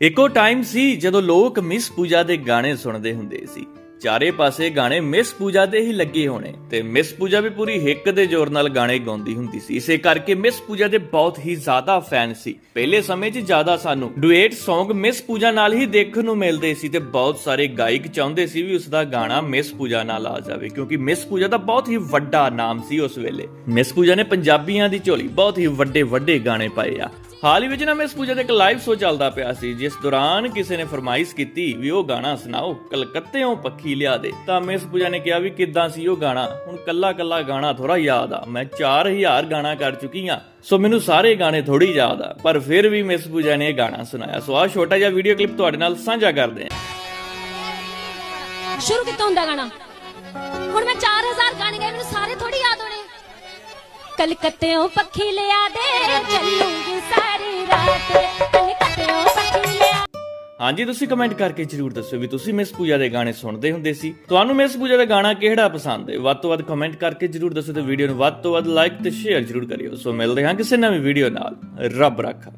ਇੱਕੋ ਟਾਈਮ ਸੀ ਜਦੋਂ ਲੋਕ ਮਿਸ ਪੂਜਾ ਦੇ ਗਾਣੇ ਸੁਣਦੇ ਹੁੰਦੇ ਸੀ। ਚਾਰੇ ਪਾਸੇ ਗਾਣੇ ਮਿਸ ਪੂਜਾ ਦੇ ਹੀ ਲੱਗੇ ਹੋਣੇ ਤੇ ਮਿਸ ਪੂਜਾ ਵੀ ਪੂਰੀ ਹਿੱਕ ਦੇ ਜ਼ੋਰ ਨਾਲ ਗਾਣੇ ਗਾਉਂਦੀ ਹੁੰਦੀ ਸੀ। ਇਸੇ ਕਰਕੇ ਮਿਸ ਪੂਜਾ ਦੇ ਬਹੁਤ ਹੀ ਜ਼ਿਆਦਾ ਫੈਨ ਸੀ। ਪਹਿਲੇ ਸਮੇਂ 'ਚ ਜ਼ਿਆਦਾ ਸਾਨੂੰ ਡੁਏਟ Song ਮਿਸ ਪੂਜਾ ਨਾਲ ਹੀ ਦੇਖਣ ਨੂੰ ਮਿਲਦੇ ਸੀ ਤੇ ਬਹੁਤ ਸਾਰੇ ਗਾਇਕ ਚਾਹੁੰਦੇ ਸੀ ਵੀ ਉਸ ਦਾ ਗਾਣਾ ਮਿਸ ਪੂਜਾ ਨਾਲ ਆ ਜਾਵੇ ਕਿਉਂਕਿ ਮਿਸ ਪੂਜਾ ਦਾ ਬਹੁਤ ਹੀ ਵੱਡਾ ਨਾਮ ਸੀ ਉਸ ਵੇਲੇ। ਮਿਸ ਪੂਜਾ ਨੇ ਪੰਜਾਬੀਆਂ ਦੀ ਝੋਲੀ ਬਹੁਤ ਹੀ ਵੱਡੇ ਵੱਡੇ ਗਾਣੇ ਪਾਏ ਆ। ਹਾਲ ਹੀ ਵਿੱਚ ਨਾ ਮਿਸ ਪੂਜਾ ਦਾ ਇੱਕ ਲਾਈਵ ਸ਼ੋ ਚੱਲਦਾ ਪਿਆ ਸੀ, ਜਿਸ ਦੌਰਾਨ ਕਿਸੇ ਨੇ ਫਰਮਾਇਸ਼ ਕੀਤੀ ਵੀ ਉਹ ਗਾਣਾ ਸੁਣਾਓ ਕਲਕੱਤੇੋਂ ਪੱਖੀ ਲਿਆ ਦੇ। ਤਾਂ ਮਿਸ ਪੂਜਾ ਨੇ ਕਿਹਾ ਵੀ ਕਿੱਦਾਂ ਸੀ ਉਹ ਗਾਣਾ? ਹੁਣ ਕੱਲਾ ਕੱਲਾ ਗਾਣਾ ਥੋੜਾ ਯਾਦ ਆ। ਮੈਂ 4000 ਗਾਣਾ ਕਰ ਚੁੱਕੀ ਆ ਸੋ ਮੈਨੂੰ ਸਾਰੇ ਗਾਣੇ ਥੋੜੀ ਯਾਦ ਆ। ਪਰ ਫਿਰ ਵੀ ਮਿਸ ਪੂਜਾ ਨੇ ਇਹ ਗਾਣਾ ਸੁਣਾਇਆ। ਸੋ ਆ ਛੋਟਾ ਜਿਹਾ ਵੀਡੀਓ ਕਲਿੱਪ ਤੁਹਾਡੇ ਨਾਲ ਸਾਂਝਾ ਕਰਦੇ ਹਾਂ। ਸ਼ੁਰੂ ਕਿੱਥੋਂ ਹੁੰਦਾ ਗਾਣਾ। ਕਲਕੱਤੇੋਂ ਪੱਖੀ ਲਿਆ ਦੇ, ਚੱਲੂਗੀ ਸਾਰੀ ਰਾਤ। ਕਲਕੱਤੇੋਂ ਪੱਖੀ ਲਿਆ। ਹਾਂਜੀ, ਤੁਸੀਂ ਕਮੈਂਟ ਕਰਕੇ ਜਰੂਰ ਦੱਸਿਓ ਵੀ ਤੁਸੀਂ ਮਿਸ ਪੂਜਾ ਦੇ ਗਾਣੇ ਸੁਣਦੇ ਹੁੰਦੇ ਸੀ। ਤੁਹਾਨੂੰ ਮਿਸ ਪੂਜਾ ਦਾ ਗਾਣਾ ਕਿਹੜਾ ਪਸੰਦ ਹੈ? ਵੱਧ ਤੋਂ ਵੱਧ ਕਮੈਂਟ ਕਰਕੇ ਜਰੂਰ ਦੱਸੋ ਤੇ ਵੀਡੀਓ ਨੂੰ ਵੱਧ ਤੋਂ ਵੱਧ ਲਾਈਕ ਤੇ ਸ਼ੇਅਰ ਜਰੂਰ ਕਰਿਓ। ਸੋ ਮਿਲਦੇ ਹਾਂ ਕਿਸੇ ਨਵੀਂ ਵੀਡੀਓ ਨਾਲ। ਰੱਬ ਰਾਖਾ।